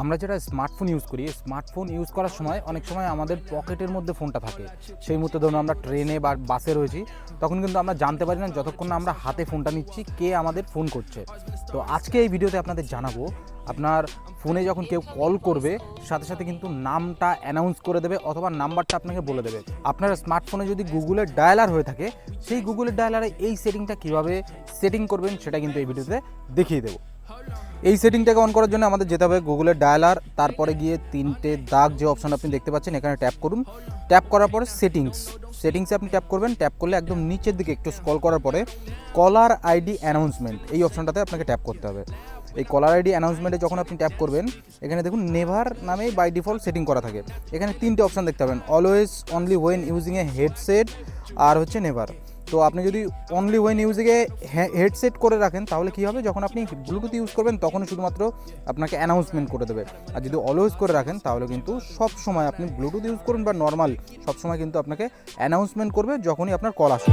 আমরা যেটা smartphone use করি স্মার্টফোন ইউজ করার সময় অনেক সময় আমাদের পকেটের মধ্যে ফোনটা থাকে। সেই মুহূর্তে ধরুন আমরা ট্রেনে বা বাসে রয়েছি, তখন কিন্তু আমরা জানতে পারি না যতক্ষণ না আমরা হাতে ফোনটা নিচ্ছি, কে আমাদের ফোন করছে। তো আজকে এই ভিডিওতে আপনাদের জানাব, আপনার ফোনে যখন কেউ কল করবে, সাথে সাথে কিন্তু নামটা অ্যানাউন্স করে দেবে অথবা নাম্বারটা আপনাকে বলে দেবে। আপনার স্মার্টফোনে যদি গুগলের ডায়ালার হয়ে থাকে, সেই গুগলের ডায়ালারে এই সেটিংটা কীভাবে সেটিং করবেন, সেটা কিন্তু এই ভিডিওতে দেখিয়ে দেবো। এই সেটিংটাকে অন করার জন্য আমাদের যেতে হবে গুগলের ডায়ালার তারপরে গিয়ে তিনটে দাগ যে অপশন আপনি দেখতে পাচ্ছেন, এখানে ট্যাপ করুন। ট্যাপ করার পরে সেটিংস সেটিংসে আপনি ট্যাপ করবেন ট্যাপ করলে একদম নিচের দিকে একটু স্ক্রল করার পরে কলার আইডি অ্যানাউন্সমেন্ট এই অপশনটাতে আপনাকে ট্যাপ করতে হবে। এই কলার আইডি অ্যানাউন্সমেন্টে যখন আপনি ট্যাপ করবেন, এখানে দেখুন নেভার নামেই বাই ডিফল্ট সেটিং করা থাকে। এখানে তিনটে অপশন দেখতে পাবেন always only when using a headset আর হচ্ছে নেভার। তো আপনি যদি অনলি ওয়েন মিউজিকে হেডসেট করে রাখেন, তাহলে কী হবে? যখন আপনি ব্লুটুথ ইউজ করবেন, তখন শুধুমাত্র আপনাকে অ্যানাউন্সমেন্ট করে দেবে। আর যদি অলওয়েজ করে রাখেন, তাহলে কিন্তু সব সময় আপনি ব্লুটুথ ইউজ করুন বা নর্মাল সব সময় কিন্তু আপনাকে অ্যানাউন্সমেন্ট করবে যখনই আপনার কল আসবে।